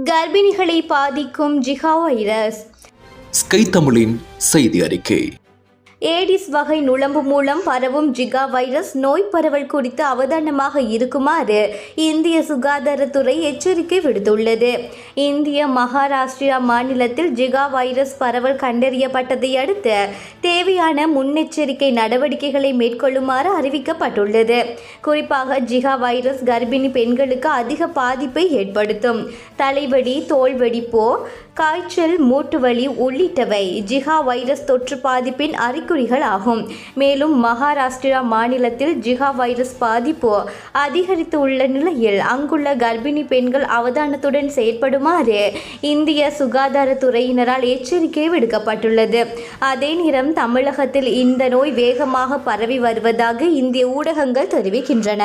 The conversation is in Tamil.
கர்ப்பிணிகளை பாதிக்கும் ஜிகா வைரஸ். ஸ்கை தமிழின் செய்தி அறிக்கை. ஏடிஸ் வகை நுழம்பு மூலம் பரவும் ஜிகா வைரஸ் நோய் பரவல் குறித்து அவதானமாக இருக்குமாறு இந்திய சுகாதாரத்துறை எச்சரிக்கை விடுத்துள்ளது. இந்திய மகாராஷ்டிரா மாநிலத்தில் ஜிகா வைரஸ் பரவல் கண்டறியப்பட்டதை அடுத்து தேவையான முன்னெச்சரிக்கை நடவடிக்கைகளை மேற்கொள்ளுமாறு அறிவிக்கப்பட்டுள்ளது. குறிப்பாக ஜிகா வைரஸ் கர்ப்பிணி பெண்களுக்கு அதிக பாதிப்பை ஏற்படுத்தும். தலைவலி தோல்வெடிப்போ காய்ச்சல் மூட்டுவலி உள்ளிட்டவை ஜிகா வைரஸ் தொற்று பாதிப்பின் அறிகுறிகள் ஆகும் மேலும் மகாராஷ்டிரா மாநிலத்தில் ஜிகா வைரஸ் பாதிப்பு அதிகரித்து உள்ள நிலையில் அங்குள்ள கர்ப்பிணி பெண்கள் அவதானத்துடன் செயற்படுமாறு இந்திய சுகாதாரத்துறையினரால் எச்சரிக்கை விடுக்கப்பட்டுள்ளது. அதே நேரம் தமிழகத்தில் இந்த நோய் வேகமாக பரவி வருவதாக இந்திய ஊடகங்கள் தெரிவிக்கின்றன.